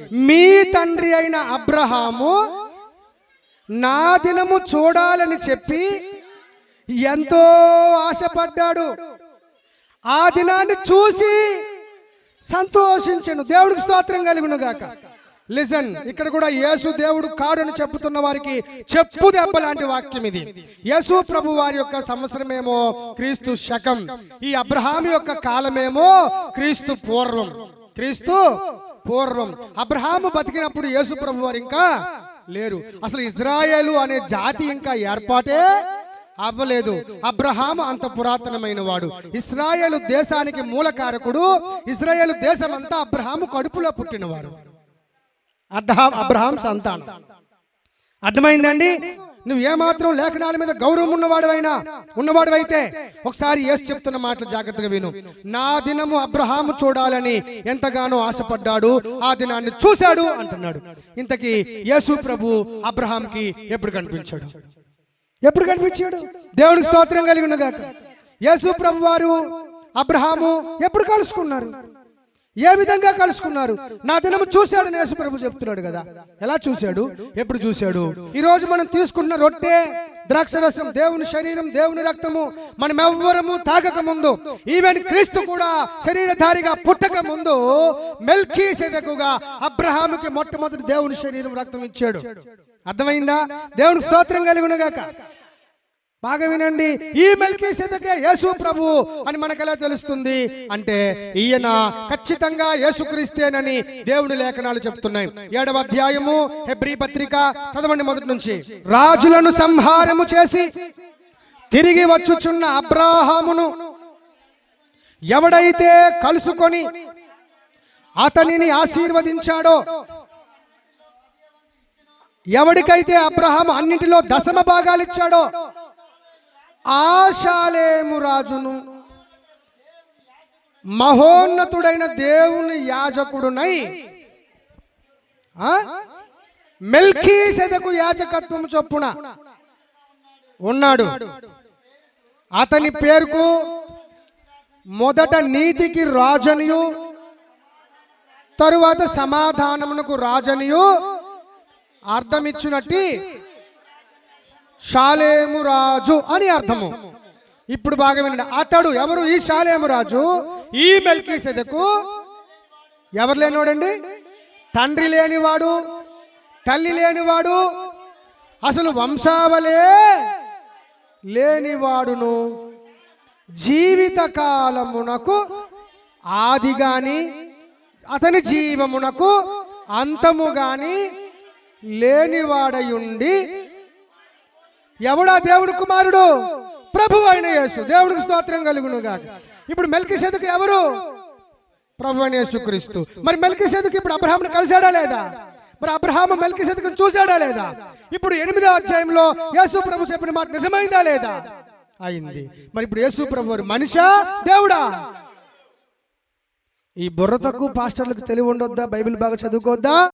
మీ తండ్రి అయిన అబ్రహాము నా దినము చూడాలని చెప్పి ఎంతో ఆశపడ్డాడు. ఆ దినాన్ని చూసి సంతోషించను. దేవుడికి స్తోత్రం కలిగిన గాక. లిజన్ ఇక్కడ కూడా యేసు దేవుడు కాడని చెప్పుతున్న వారికి చెప్పు దెబ్బ లాంటి వాక్యం ఇది. యేసు ప్రభు వారి యొక్క సంవత్సరమేమో క్రీస్తు శకం. ఈ అబ్రహాం యొక్క కాలమేమో క్రీస్తు పూర్వం. క్రీస్తు పూర్వం అబ్రహాము బతికినప్పుడు యేసు ప్రభు వారు ఇంకా లేరు. అసలు ఇజ్రాయేలు అనే జాతి ఇంకా ఏర్పాటే అవ్వలేదు. అబ్రహాము అంత పురాతనమైన వాడు ఇస్రాయేలు దేశానికి మూలకారకుడు ఇజ్రాయేలు దేశం అంతా అబ్రహాము కడుపులో పుట్టినవాడు అబ్రహాం అబ్రహాం సంతానం. అర్థమైందండి? నువ్వు ఏమాత్రం లేఖనాల మీద గౌరవం ఉన్నవాడువైనా ఉన్నవాడువైతే ఒకసారి యేసు చెప్తున్న మాటలు జాగ్రత్తగా విను. నా దినము అబ్రహాము చూడాలని ఎంతగానో ఆశపడ్డాడు ఆ దినాన్ని చూశాడు అంటున్నాడు. ఇంతకీ యేసు ప్రభు అబ్రహాంకి ఎప్పుడు కనిపించాడు? ఎప్పుడు కనిపించాడు? దేవుడి స్తోత్రం కలిగి ఉండగాక యేసు ప్రభు వారు అబ్రహాము ఎప్పుడు కలుసుకున్నారు? ఏ విధంగా కలుసుకున్నారు? నా దినము చూశాడు యేసు ప్రభు చెప్తున్నాడు కదా. ఎలా చూశాడు? ఎప్పుడు చూశాడు? ఈ రోజు మనం తీసుకున్న రొట్టె ద్రాక్షరసం దేవుని శరీరం దేవుని రక్తము మనం ఎవ్వరము తాగక ముందు ఈవెన్ క్రీస్తు కూడా శరీరధారిగా పుట్టక ముందు మెల్కీ సెదకుగా అబ్రహాముకి మొట్టమొదటి దేవుని శరీరం రక్తం ఇచ్చాడు. అర్థమైందా? దేవునికి స్తోత్రం కలిగినగాక. బాగా వినండి. ఈ మెల్కీ యేసు ప్రభు అని మనకు ఎలా తెలుస్తుంది? అంటే ఈయన ఖచ్చితంగా యేసుక్రీస్తేనని దేవుని లేఖనాలు చెప్తున్నాయి. ఏడవ అధ్యాయము హెబ్రి పత్రిక చదవండి మొదటి నుంచి. రాజులను సంహారము చేసి తిరిగి వచ్చుచున్న అబ్రాహామును ఎవడైతే కలుసుకొని అతనిని ఆశీర్వదించాడో ఎవడికైతే అబ్రహాం అన్నింటిలో దశమ భాగాలు ఇచ్చాడో ఆశాలేము రాజును. మహోన్నతుడైన దేవుని యాజకుడునై మెల్కీ సెదకు యాజకత్వం చొప్పున ఉన్నాడు. అతని పేరుకు మొదట నీతికి రాజనియు తరువాత సమాధానమునకు రాజనియు అర్థమిచ్చినట్టి షాలేము రాజు అని అర్థము. ఇప్పుడు బాగా వినండి. అతడు ఎవరు? ఈ షాలేము రాజు ఈ మెల్కీసెదకు ఎవరు లేనివాడండి? తండ్రి లేనివాడు తల్లి లేనివాడు అసలు వంశావలే లేనివాడును. జీవిత కాలమునకు ఆది గాని అతని జీవమునకు అంతము గాని లేనివాడయుండి ఎవడా దేవుడు కుమారుడు? ప్రభు అయిన యేసు. దేవుడికి స్తోత్రం కలుగును గాక ఇప్పుడు మెల్కి సెదుకు ఎవరు? ప్రభు అయిన యేసుక్రీస్తు మరి మెల్కి సెదుకు ఇప్పుడు అబ్రహాంను కలిశాడా లేదా? మరి అబ్రహాము మెల్కి సెదుకు చూశాడా లేదా? ఇప్పుడు ఎనిమిదో అధ్యాయంలో యేసు ప్రభు చెప్పిన మాట నిజమైందా లేదా? అయింది. మరి ఇప్పుడు యేసు ప్రభు వారు మనిషా? దేవుడా? ఈ బుర్ర తక్కువ పాస్టర్లకు తెలివి ఉండొద్దా? బైబిల్ బాగా చదువుకోవద్దా?